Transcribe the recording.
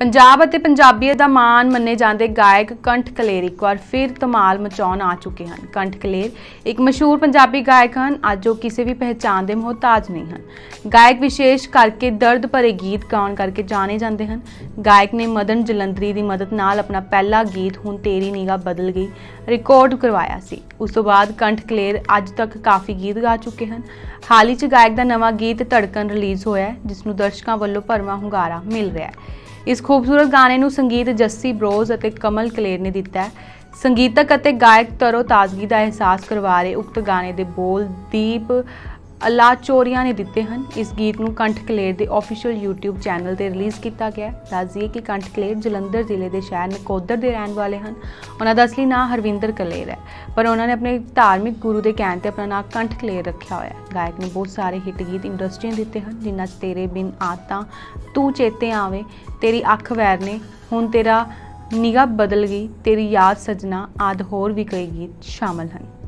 ਪੰਜਾਬ ਅਤੇ ਪੰਜਾਬੀਅਤ ਦਾ ਮਾਣ ਮੰਨੇ ਜਾਂਦੇ ਗਾਇਕ ਕੰਠ ਕਲੇਰ ਇੱਕ ਵਾਰ ਫਿਰ ਧਮਾਲ ਮਚਾਉਣ ਆ ਚੁੱਕੇ ਹਨ। ਕੰਠ ਕਲੇਰ ਇੱਕ ਮਸ਼ਹੂਰ ਪੰਜਾਬੀ ਗਾਇਕ ਹਨ, ਅੱਜ ਉਹ ਕਿਸੇ ਵੀ ਪਹਿਚਾਣ ਦੇ ਮੁਹਤਾਜ ਨਹੀਂ ਹਨ। ਗਾਇਕ ਵਿਸ਼ੇਸ਼ ਕਰਕੇ ਦਰਦ ਭਰੇ ਗੀਤ ਗਾਉਣ ਕਰਕੇ ਜਾਣੇ ਜਾਂਦੇ ਹਨ। ਗਾਇਕ ਨੇ ਮਦਨ ਜਲੰਧਰੀ ਦੀ ਮਦਦ ਨਾਲ ਆਪਣਾ ਪਹਿਲਾ ਗੀਤ ਹੁਣ ਤੇਰੀ ਨਿਗਾਹ ਬਦਲ ਗਈ, ਰਿਕਾਰਡ ਕਰਵਾਇਆ ਸੀ। ਉਸ ਤੋਂ ਬਾਅਦ ਕੰਠ ਕਲੇਰ ਅੱਜ ਤੱਕ ਕਾਫੀ ਗੀਤ ਗਾ ਚੁੱਕੇ ਹਨ। ਹਾਲ ਹੀ 'ਚ ਗਾਇਕ ਦਾ ਨਵਾਂ ਗੀਤ ਧੜਕਣ ਰਿਲੀਜ਼ ਹੋਇਆ ਹੈ, ਜਿਸ ਨੂੰ ਦਰਸ਼ਕਾਂ ਵੱਲੋਂ ਭਰਵਾਂ ਹੁੰਗਾਰਾ ਮਿਲ ਰਿਹਾ ਹੈ। ਇਸ ਖੂਬਸੂਰਤ ਗਾਣੇ ਨੂੰ ਸੰਗੀਤ ਜੱਸੀ ਬਰੋਜ਼ ਅਤੇ ਕਮਲ ਕਲੇਰ ਨੇ ਦਿੱਤਾ ਹੈ। ਸੰਗੀਤਕ ਅਤੇ ਗਾਇਕ ਤਰੋ ਤਾਜ਼ਗੀ ਦਾ ਅਹਿਸਾਸ ਕਰਵਾ ਰਹੇ ਉਕਤ ਗਾਣੇ ਦੇ ਬੋਲ ਦੀਪ ਅੱਲਾ ਚੋਰੀਆਂ ਨੇ ਦਿੱਤੇ ਹਨ। ਇਸ ਗੀਤ ਨੂੰ ਕੰਠ ਕਲੇਰ ਦੇ ਅਫੀਸ਼ੀਅਲ YouTube ਚੈਨਲ ਤੇ ਰਿਲੀਜ਼ ਕੀਤਾ ਗਿਆ ਹੈ। ਦੱਸ ਕਿ ਕੰਠ ਕਲੇਰ ਜਲੰਧਰ ਜ਼ਿਲ੍ਹੇ ਦੇ ਸ਼ਹਿਰ ਨਕੋਦਰ ਦੇ ਰਹਿਣ ਵਾਲੇ ਹਨ। ਉਹਨਾਂ ਦਾ ਅਸਲੀ ਨਾਮ ਹਰਵਿੰਦਰ ਕਲੇਰ ਹੈ। ਪਰ ਉਹਨਾਂ ਨੇ ਆਪਣੇ ਧਾਰਮਿਕ ਗੁਰੂ ਦੇ ਕਹਿਣ ਤੇ ਆਪਣਾ ਨਾਂ ਕੰਠ ਕਲੇਰ ਰੱਖਿਆ ਹੋਇਆ ਹੈ। ਗਾਇਕ ਨੇ ਬਹੁਤ ਸਾਰੇ ਹਿੱਟ ਗੀਤ ਇੰਡਸਟਰੀਆਂ ਦਿੱਤੇ ਹਨ, ਜਿਨ੍ਹਾਂ 'ਚ ਤੇਰੇ ਬਿਨ ਆਤਾਂ ਤੂੰ ਚੇਤੇ ਆਵੇ। ਤੇਰੀ ਅੱਖ ਵੈਰ ਨੇ, ਹੁਣ ਤੇਰਾ ਨਿਗਾਹ ਬਦਲ ਗਈ, ਤੇਰੀ ਯਾਦ ਸਜਣਾ ਆਦ ਹੋਰ ਵੀ ਕਈ ਗੀਤ ਸ਼ਾਮਲ ਹਨ।